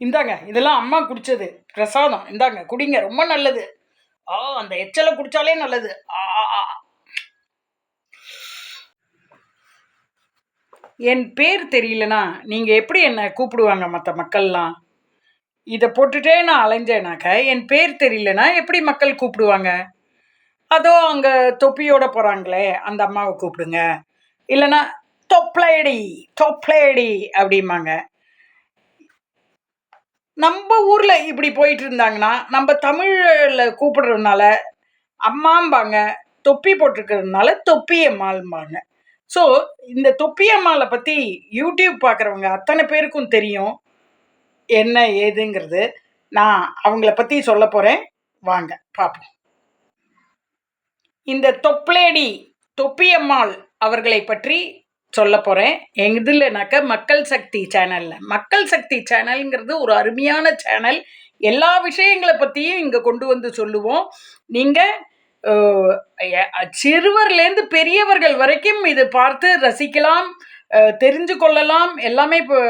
இந்தாங்க இதெல்லாம் அம்மா குடிச்சது. பிரசாதம். இந்தாங்க குடிங்க ரொம்ப நல்லது. ஆ அந்த எச்சலை குடிச்சாலே நல்லது. ஆ ஆ, ஆ. என் பேர் தெரியலனா நீங்கள் எப்படி என்னை கூப்பிடுவாங்க மற்ற மக்கள்லாம்? இதை போட்டுட்டே நான் அலைஞ்சேனாக்க என் பேர் தெரியலனா எப்படி மக்கள் கூப்பிடுவாங்க? அதோ அங்கே தொப்பியோட போகிறாங்களே அந்த அம்மாவை கூப்பிடுங்க. இல்லைன்னா தொப்ளேடி தொப்ளேடி அப்படிம்பாங்க. நம்ம ஊரில் இப்படி போயிட்டு இருந்தாங்கன்னா நம்ம தமிழில் கூப்பிடுறதுனால அம்மாம்பாங்க தொப்பி போட்டிருக்கிறதுனால தொப்பியம்மாள்பாங்க ஸோ இந்த தொப்பியம்மாளை பற்றி யூடியூப் பார்க்குறவங்க அத்தனை பேருக்கும் தெரியும் என்ன ஏதுங்கிறது. நான் அவங்கள பற்றி சொல்ல போகிறேன் வாங்க பார்ப்போம் இந்த தொப்ளேடி தொப்பியம்மாள் அவர்களை பற்றி சொல்ல போகிறேன் எதுலனாக்க மக்கள் சக்தி சேனலில். மக்கள் சக்தி சேனல்ங்கிறது ஒரு அருமையான சேனல். எல்லா விஷயங்களை பற்றியும் இங்கே கொண்டு வந்து சொல்லுவோம். நீங்கள் சிறுவர்லேருந்து பெரியவர்கள் வரைக்கும் இது பார்த்து ரசிக்கலாம் தெரிஞ்சு கொள்ளலாம். எல்லாமே இப்போ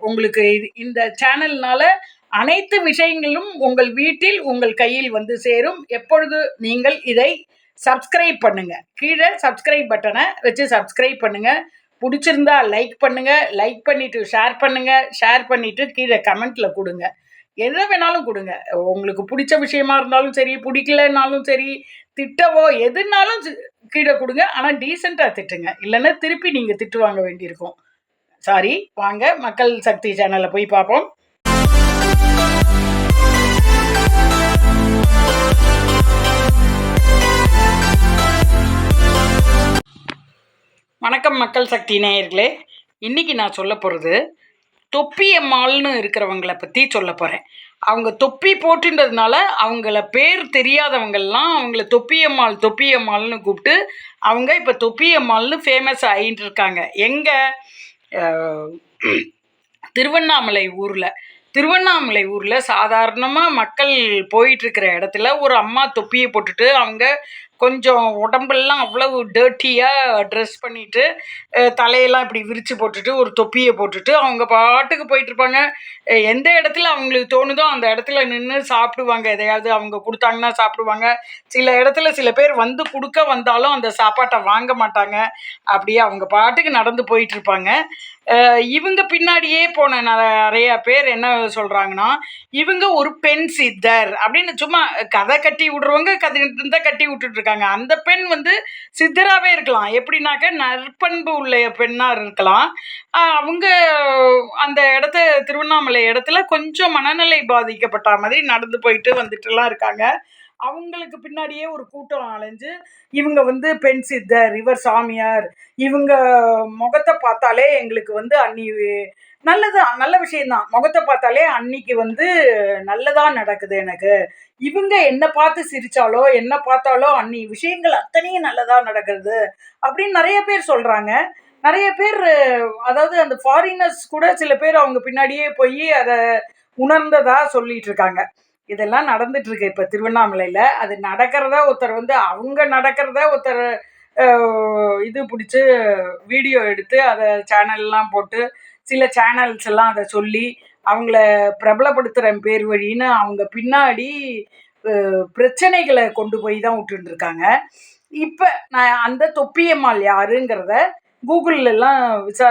உங்களுக்கு இது- இந்த சேனல்னால அனைத்து விஷயங்களும் உங்கள் வீட்டில் உங்கள் கையில் வந்து சேரும். எப்பொழுது நீங்கள் இதை சப்ஸ்கிரைப் பண்ணுங்க. கீழே சப்ஸ்கிரைப் பட்டனை வச்சு சப்ஸ்கிரைப் பண்ணுங்க. பிடிச்சிருந்தா லைக் பண்ணுங்க. லைக் பண்ணிட்டு ஷேர் பண்ணுங்க. ஷேர் பண்ணிட்டு கீழே கமெண்ட்ல கொடுங்க. எதை வேணாலும் கொடுங்க. உங்களுக்கு பிடிச்ச விஷயமா இருந்தாலும் சரி பிடிக்கலனாலும் சரி திட்டவோ எதுனாலும் கீழே கொடுங்க. ஆனால் டீசெண்டாக திட்டுங்க. இல்லைன்னா திருப்பி நீங்கள் திட்டு வாங்க வேண்டியிருக்கும். சாரி வாங்க. மக்கள் சக்தி சேனலில் போய் பார்ப்போம். வணக்கம் மக்கள் சக்தி நேயர்களே. இன்றைக்கி நான் சொல்ல போகிறது தொப்பியம்மாள்னு இருக்கிறவங்களை இருக்கிறவங்கள பற்றி சொல்ல போகிறேன் அவங்க தொப்பி போட்டுன்றதுனால அவங்கள பேர் தெரியாதவங்கள்லாம் அவங்கள தொப்பியம்மாள் தொப்பியம்மாள்னு கூப்பிட்டு அவங்க இப்போ தொப்பியம்மாள்னு ஃபேமஸ் ஆகிட்டு இருக்காங்க. எங்கே? திருவண்ணாமலை ஊரில். திருவண்ணாமலை ஊரில் சாதாரணமாக மக்கள் போயிட்டுருக்கிற இடத்துல ஒரு அம்மா தொப்பியை போட்டுட்டு அவங்க கொஞ்சம் உடம்பெல்லாம் அவ்வளவு டேர்ட்டியாக ட்ரெஸ் பண்ணிட்டு தலையெல்லாம் இப்படி விரித்து போட்டுட்டு ஒரு தொப்பியை போட்டுட்டு அவங்க பாட்டுக்கு போயிட்டுருப்பாங்க. எந்த இடத்துல அவங்களுக்கு தோணுதோ அந்த இடத்துல நின்று சாப்பிடுவாங்க. எதையாவது அவங்க கொடுத்தாங்கன்னா சாப்பிடுவாங்க. சில இடத்துல சில பேர் வந்து கொடுக்க வந்தாலும் அந்த சாப்பாட்டை வாங்க மாட்டாங்க. அப்படியே அவங்க பாட்டுக்கு நடந்து போயிட்டுருப்பாங்க. இவங்க பின்னாடியே போன நிறைய பேர் என்ன சொல்கிறாங்கன்னா இவங்க ஒரு பெண் சித்தர் அப்படின்னு சும்மா கதை கட்டி விடுறவங்க கதை கட்டி விட்டுட்டு இருக்காங்க. அந்த பெண் வந்து சித்தராகவே இருக்கலாம். எப்படின்னாக்க நற்பண்பு உள்ள பெண்ணாக இருக்கலாம். அவங்க அந்த இடத்த திருவண்ணாமலை இடத்துல கொஞ்சம் மனநிலை பாதிக்கப்பட்ட மாதிரி நடந்து போயிட்டு வந்துட்டுலாம் இருக்காங்க. அவங்களுக்கு பின்னாடியே ஒரு கூட்டம் அலைஞ்சு இவங்க வந்து பெண் சித்தர் இவர் சாமியார் இவங்க முகத்தை பார்த்தாலே எங்களுக்கு வந்து அன்னி நல்லது நல்ல விஷயம்தான். முகத்தை பார்த்தாலே அன்னைக்கு வந்து நல்லதா நடக்குது எனக்கு. இவங்க என்ன பார்த்து சிரிச்சாலோ என்ன பார்த்தாலோ அன்னி விஷயங்கள் அத்தனையும் நல்லதா நடக்கிறது அப்படின்னு நிறைய பேர் சொல்றாங்க. நிறைய பேர் அதாவது அந்த ஃபாரினர்ஸ் கூட சில பேர் அவங்க பின்னாடியே போய் அதை உணர்ந்ததா சொல்லிட்டு இருக்காங்க. இதெல்லாம் நடந்துட்டு இருக்கு இப்போ திருவண்ணாமலையில். அது நடக்கிறத ஒருத்தர் வந்து அவங்க நடக்கிறத ஒருத்தர் இது பிடிச்சி வீடியோ எடுத்து அதை சேனல்லாம் போட்டு சில சேனல்ஸ் எல்லாம் அதை சொல்லி அவங்கள பிரபலப்படுத்துகிற பேர் வழின்னு அவங்க பின்னாடி பிரச்சனைகளை கொண்டு போய் தான் விட்டுட்டு இருக்காங்க இப்போ நான் அந்த தொப்பியம்மாள் யாருங்கிறத கூகுள்லாம் விசா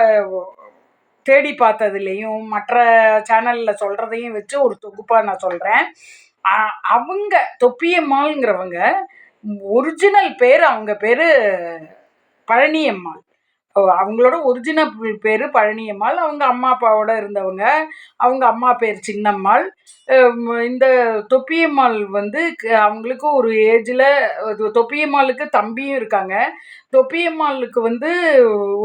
தேடி பார்த்ததுலேயும் மற்ற சேனலில் சொல்கிறதையும் வச்சு ஒரு தொகுப்பாக நான் சொல்கிறேன் அவங்க தொப்பியம்மாளுங்கிறவங்க ஒரிஜினல் பேர் அவங்க பேர் பழனியம்மாள். அவங்களோட ஒரிஜினல் பேர் பழனியம்மாள். அவங்க அம்மா அப்பாவோட இருந்தவங்க. அவங்க அம்மா பேர் சின்னம்மாள். இந்த தொப்பியம்மாள் வந்து அவங்களுக்கு ஒரு ஏஜில் தொப்பியம்மாளுக்கு தம்பியும் இருக்காங்க. தொப்பியம்மாளுக்கு வந்து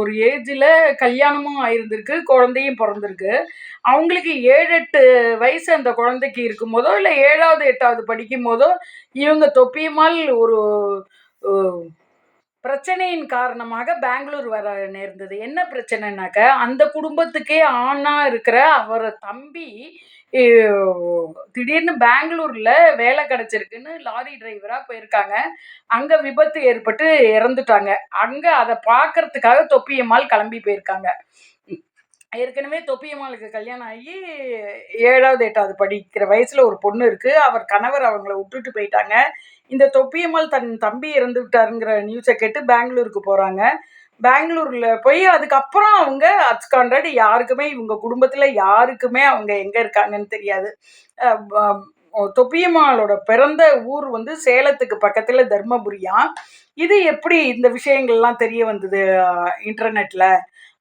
ஒரு ஏஜில் கல்யாணமும் ஆயிருந்திருக்கு குழந்தையும் பிறந்திருக்கு. அவங்களுக்கு ஏழு எட்டு வயசு அந்த குழந்தைக்கு இருக்கும்போதோ இல்லை ஏழாவது எட்டாவது படிக்கும் போதோ இவங்க தொப்பியம்மாள் ஒரு பிரச்சனையின் காரணமாக பெங்களூர் வர நேர்ந்தது. என்ன பிரச்சனைனாக்க அந்த குடும்பத்துக்கே ஆணா இருக்கிற அவர் தம்பி திடீர்னு பெங்களூர்ல வேலை கிடைச்சிருக்குன்னு லாரி டிரைவரா போயிருக்காங்க. அங்க விபத்து ஏற்பட்டு இறந்துட்டாங்க. அங்க அதை பார்க்கறதுக்காக தொப்பியம்மாள் கிளம்பி போயிருக்காங்க. ஏற்கனவே தொப்பியம்மாளுக்கு கல்யாணம் ஆகி ஏழாவது எட்டாவது படிக்கிற வயசுல ஒரு பொண்ணு இருக்கு. அவர் கணவர் அவங்கள விட்டுட்டு போயிட்டாங்க. இந்த தொப்பியம்மாள் தன் தம்பி இறந்து விட்டாருங்கிற நியூஸை கேட்டு பெங்களூருக்கு போறாங்க. பெங்களூர்ல போய் அதுக்கப்புறம் அவங்க அப்ஸ்காண்டட் யாருக்குமே இவங்க குடும்பத்துல யாருக்குமே அவங்க எங்க இருக்காங்கன்னு தெரியாது. தொப்பியம்மாளோட பிறந்த ஊர் வந்து சேலத்துக்கு பக்கத்துல தர்மபுரியா? இது எப்படி இந்த விஷயங்கள்லாம் தெரிய வந்தது இன்டர்நெட்ல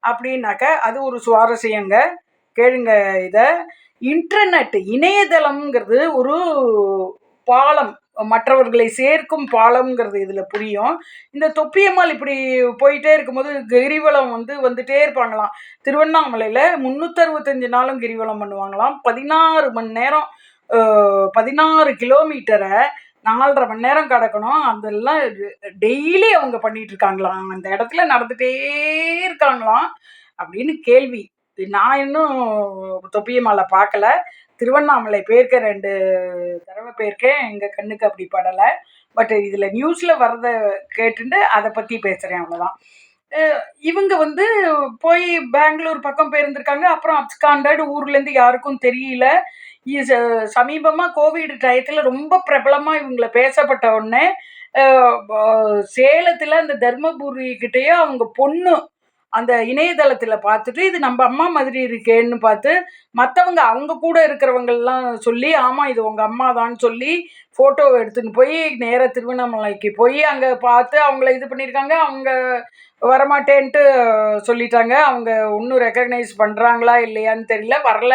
அப்படின்னாக்க அது ஒரு சுவாரஸ்யங்க. கேளுங்க இத. இன்டர்நெட் இணையதளம்ங்கிறது ஒரு பாலம். மற்றவர்களை சேர்க்கும் பாலம்ங்கிறது இதில் புரியும். இந்த தொப்பியம்மாள் இப்படி போயிட்டே இருக்கும்போது கிரிவலம் வந்து வந்துட்டே இருப்பாங்களாம். திருவண்ணாமலையில் முந்நூற்றறுபத்தஞ்சு நாளும் கிரிவலம் பண்ணுவாங்களாம். பதினாறு மணி நேரம் பதினாறு கிலோமீட்டரை நாலரை மணி நேரம் கடக்கணும். அதெல்லாம் டெய்லி அவங்க பண்ணிட்டு இருக்காங்களாம். அந்த இடத்துல நடந்துகிட்டே இருக்காங்களாம். அப்படின்னு கேள்வி. நான் இன்னும் தொப்பியமாலை பார்க்கல. திருவண்ணாமலை போயிருக்க ரெண்டு தடவை போயிருக்கேன். எங்கள் கண்ணுக்கு அப்படி படலை. பட் இதில் நியூஸில் வர்றதை கேட்டுட்டு அதை பற்றி பேசுகிறேன் அவ்வளோதான் இவங்க வந்து போய் பெங்களூர் பக்கம் போயிருந்திருக்காங்க. அப்புறம் அப்ஸ்காண்டட் ஊர்லேருந்து யாருக்கும் தெரியல. சமீபமாக கோவிட் டயத்தில் ரொம்ப பிரபலமாக இவங்கள பேசப்பட்ட உடனே சேலத்தில் அந்த தர்மபுரி கிட்டேயே அவங்க பொண்ணு அந்த இணையதளத்தில் பார்த்துட்டு இது நம்ம அம்மா மாதிரி இருக்கேன்னு பார்த்து மற்றவங்க அவங்க கூட இருக்கிறவங்கெல்லாம் சொல்லி ஆமாம் இது உங்கள் அம்மா தான் சொல்லி ஃபோட்டோ எடுத்துன்னு போய் நேராக திருவண்ணாமலைக்கு போய் அங்கே பார்த்து அவங்கள இது பண்ணியிருக்காங்க அவங்க வரமாட்டேன்ட்டு சொல்லிட்டாங்க. அவங்க ஒன்றும் ரெக்கக்னைஸ் பண்ணுறாங்களா இல்லையான்னு தெரியல வரல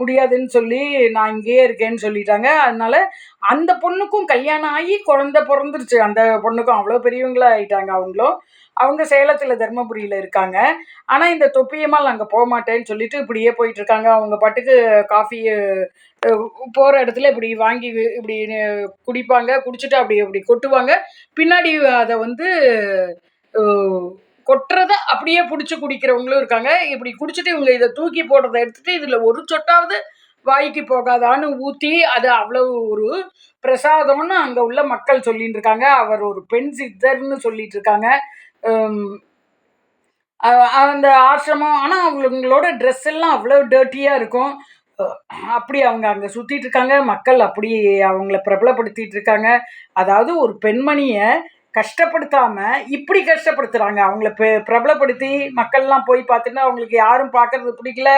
முடியாதுன்னு சொல்லி நான் இங்கேயே இருக்கேன்னு சொல்லிட்டாங்க. அதனால அந்த பொண்ணுக்கும் கல்யாணம் ஆகி குழந்த பிறந்துருச்சு. அந்த பொண்ணுக்கும் அவ்வளோ பெரியவங்களா ஆயிட்டாங்க அவங்களும். அவங்க சேலத்தில் தர்மபுரியில் இருக்காங்க. ஆனால் இந்த தொப்பியம்மாள் அங்கே போக மாட்டேன்னு சொல்லிட்டு இப்படியே போயிட்டு இருக்காங்க. அவங்க பாட்டுக்கு காஃபி போகிற இடத்துல இப்படி வாங்கி இப்படி குடிப்பாங்க. குடிச்சிட்டு அப்படி இப்படி கொட்டுவாங்க. பின்னாடி அதை வந்து கொட்டுறதை அப்படியே பிடிச்சி குடிக்கிறவங்களும் இருக்காங்க. இப்படி குடிச்சிட்டு இவங்க இதை தூக்கி போடுறத எடுத்துட்டு இதில் ஒரு சொட்டாவது வாய்க்கு போகாதான்னு ஊற்றி அது அவ்வளவு ஒரு பிரசாதம்னு அங்கே உள்ள மக்கள் சொல்லிட்டு இருக்காங்க. அவர் ஒரு பெண் சித்தர்னு சொல்லிட்டு இருக்காங்க. அந்த ஆசிரமம் ஆனால் அவங்களோட ட்ரெஸ் எல்லாம் அவ்வளோ டர்ட்டியாக இருக்கும். அப்படி அவங்க அங்கே சுற்றிட்டு இருக்காங்க. மக்கள் அப்படி அவங்கள பிரபலப்படுத்திட்டு இருக்காங்க. அதாவது ஒரு பெண்மணியை கஷ்டப்படுத்தாமல் இப்படி கஷ்டப்படுத்துகிறாங்க அவங்கள பெ பிரபலப்படுத்தி மக்கள்லாம் போய் பார்த்துட்டு அவங்களுக்கு யாரும் பார்க்கறது பிடிக்கல.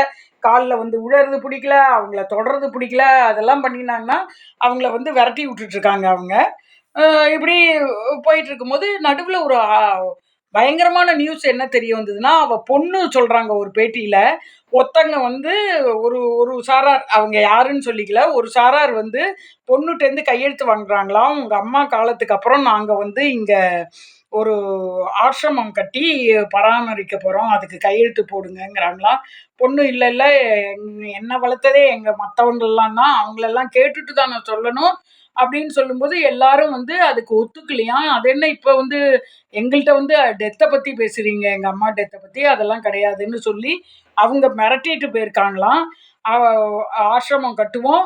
காலில் வந்து உழறது பிடிக்கல. அவங்கள தொடறது பிடிக்கல. அதெல்லாம் பண்ணினாங்கன்னா அவங்கள வந்து விரட்டி விட்டுட்ருக்காங்க அவங்க. இப்படி போயிட்டு இருக்கும்போது நடுவில் ஒரு பயங்கரமான நியூஸ் என்ன தெரிய வந்ததுன்னா அவ பொண்ணு சொல்றாங்க ஒரு பேட்டியில ஒருத்தங்க வந்து ஒரு ஒரு சாரார் அவங்க யாருன்னு சொல்லிக்கல ஒரு சாரார் வந்து பொண்ணுட்டேருந்து கையெழுத்து வாங்குறாங்களாம் உங்க அம்மா காலத்துக்கு அப்புறம் நாங்க வந்து இங்க ஒரு ஆசிரமம் கட்டி பராமரிக்க போகிறோம் அதுக்கு கையெழுத்து போடுங்கங்கிறாங்களாம் பொண்ணு இல்லை இல்லை. என்ன வளர்த்ததே எங்கள் மற்றவங்கெல்லாம் தான். அவங்களெல்லாம் கேட்டுட்டு தான் நான் சொல்லணும் அப்படின்னு சொல்லும்போது எல்லாரும் வந்து அதுக்கு ஒத்துக்கலையாம் அது என்ன இப்போ வந்து எங்கள்கிட்ட வந்து டெத்தை பற்றி பேசுகிறீங்க எங்கள் அம்மா டெத்தை பற்றி அதெல்லாம் கிடையாதுன்னு சொல்லி அவங்க மிரட்டிட்டு போயிருக்காங்களாம் ஆ- ஆசிரமம் கட்டுவோம்.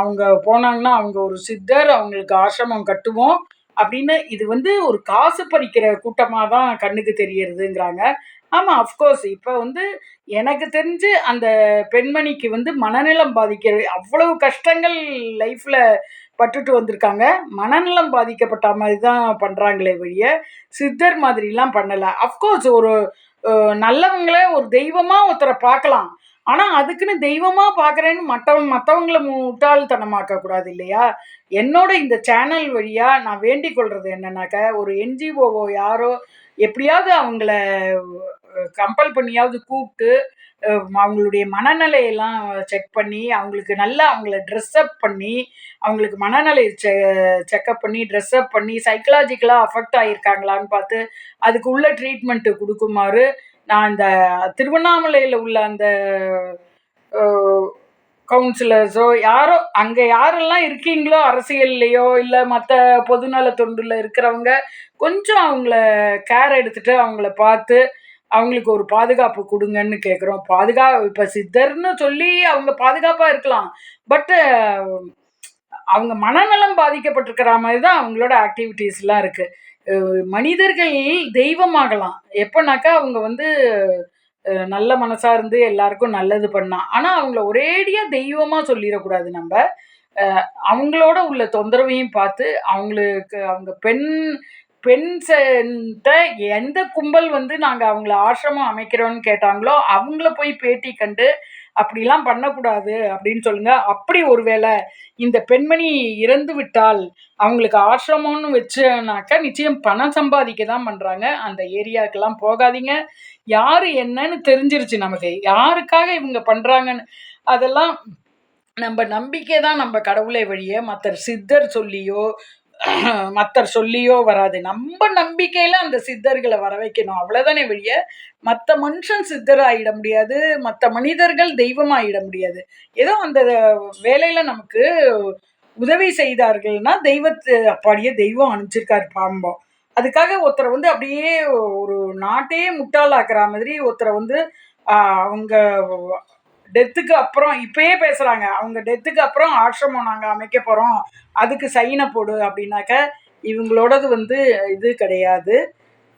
அவங்க போனாங்கன்னா அவங்க ஒரு சித்தர். அவங்களுக்கு ஆசிரமம் கட்டுவோம். அப்படின்னு இது வந்து ஒரு காசு பறிக்கிற கூட்டமாக தான் கண்ணுக்கு தெரியறதுங்கிறாங்க. ஆமாம் அஃப்கோர்ஸ் இப்போ வந்து எனக்கு தெரிஞ்சு அந்த பெண்மணிக்கு வந்து மனநலம் பாதிக்கிற அவ்வளவு கஷ்டங்கள் லைஃப்பில் பட்டுட்டு வந்திருக்காங்க. மனநலம் பாதிக்கப்பட்ட மாதிரி தான் பண்ணுறாங்களே வழிய சித்தர் மாதிரிலாம் பண்ணலை. அஃப்கோர்ஸ் ஒரு நல்லவங்களே நல்லவங்கள ஒரு தெய்வமாக ஒருத்தரை பார்க்கலாம். ஆனால் அதுக்குன்னு தெய்வமாக பார்க்குறேன்னு மற்றவங்க மற்றவங்கள முட்டாள்தனமாக்க கூடாது இல்லையா? என்னோட இந்த சேனல் வழியாக நான் வேண்டிக் கொள்வது என்னன்னாக்க ஒரு என்ஜிஓவோ யாரோ எப்படியாவது அவங்கள கம்பல் பண்ணியாவது கூப்பிட்டு அவங்களுடைய மனநிலையெல்லாம் செக் பண்ணி அவங்களுக்கு நல்லா அவங்கள ட்ரெஸ்அப் பண்ணி அவங்களுக்கு மனநிலை செ செக்கப் பண்ணி ட்ரெஸ்அப் பண்ணி சைக்கலாஜிக்கலாக அஃபெக்ட் ஆகியிருக்காங்களான்னு பார்த்து அதுக்கு உள்ள ட்ரீட்மெண்ட்டு கொடுக்குமாறு நான் இந்த திருவண்ணாமலையில் உள்ள அந்த கவுன்சிலர்ஸோ யாரோ அங்கே யாரெல்லாம் இருக்கீங்களோ அரசியல்லையோ இல்லை மற்ற பொதுநல தொண்டில் இருக்கிறவங்க கொஞ்சம் அவங்கள கேர் எடுத்துகிட்டு அவங்கள பார்த்து அவங்களுக்கு ஒரு பாதுகாப்பு கொடுங்கன்னு கேட்குறோம் பாதுகா இப்போ சித்தர்னு சொல்லி அவங்க பாதுகாப்பாக இருக்கலாம். பட்டு அவங்க மனநலம் பாதிக்கப்பட்டிருக்கிற மாதிரி தான் அவங்களோட ஆக்டிவிட்டீஸ்லாம் இருக்குது மனிதர்கள் தெய்வமாகலாம். எப்போனாக்கா அவங்க வந்து நல்ல மனசாக இருந்து எல்லாருக்கும் நல்லது பண்ணா. ஆனால் அவங்கள ஒரேடியாக தெய்வமாக சொல்லிடக்கூடாது நம்ம. அவங்களோட உள்ள தொந்தரவையும் பார்த்து அவங்களுக்கு அவங்க பெண் பெண் சென்ட்ட எந்த கும்பல் வந்து நாங்கள் அவங்கள ஆசிரமம் அமைக்கிறோன்னு கேட்டாங்களோ அவங்கள போய் பேட்டி கண்டு அப்படிலாம் பண்ணக்கூடாது அப்படின்னு சொல்லுங்க. அப்படி ஒருவேளை இந்த பெண்மணி இறந்து விட்டால் அவங்களுக்கு ஆசிரமம்னு வச்சுனாக்கா நிச்சயம் பணம் சம்பாதிக்க தான் பண்ணுறாங்க அந்த ஏரியாவுக்கெல்லாம் போகாதீங்க. யார் என்னன்னு தெரிஞ்சிருச்சு நமக்கு. யாருக்காக இவங்க பண்ணுறாங்கன்னு அதெல்லாம் நம்ம நம்பிக்கை தான் நம்ம கடவுளை வழிய மற்ற சித்தர் சொல்லியோ மற்றர் சொல்லியோ வராது. நம்ம நம்பிக்கையில அந்த சித்தர்களை வர வைக்கணும். அவ்வளவுதானே வெளிய. மற்ற மனுஷன் சித்தர் ஆயிட முடியாது. மற்ற மனிதர்கள் தெய்வம் ஆயிட முடியாது. ஏதோ அந்த வேலையில நமக்கு உதவி செய்தார்கள்னா தெய்வத்து அப்பாடியே தெய்வம் அனுப்பிச்சிருக்காரு பாம்பம் அதுக்காக ஒருத்தரை வந்து அப்படியே ஒரு நாட்டையே முட்டாளாக்குற மாதிரி ஒருத்தரை வந்து அவங்க டெத்துக்கு அப்புறம் இப்பயே பேசுறாங்க. அவங்க டெத்துக்கு அப்புறம் ஆசிரமம் நாங்க அமைக்க போறோம். அதுக்கு சைனை போடு அப்படின்னாக்க இவங்களோடது வந்து இது கிடையாது.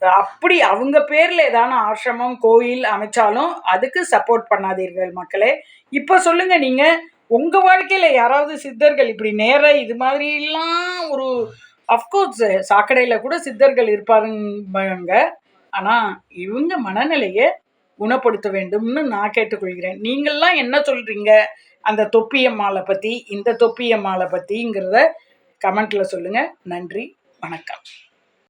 அப்படி அவங்க பேர்ல ஏதான ஆசிரமம் கோயில் அமைச்சாலும் அதுக்கு சப்போர்ட் பண்ணாதீர்கள் மக்களே. இப்ப சொல்லுங்க நீங்க உங்க வாழ்க்கையில யாராவது சித்தர்கள் இப்படி நேர இது மாதிரிலாம் ஒரு அஃப்கோர்ஸ் சாக்கடையில கூட சித்தர்கள் இருப்பாருங்க. ஆனா இவங்க மனநிலையை குணப்படுத்த வேண்டும்னு நான் கேட்டுக்கொள்கிறேன். நீங்கள்லாம் என்ன சொல்கிறீங்க அந்த தொப்பியம்மாளை பற்றி இந்த தொப்பியம்மாளை பற்றிங்கிறத கமெண்ட்டில் சொல்லுங்கள் நன்றி வணக்கம்.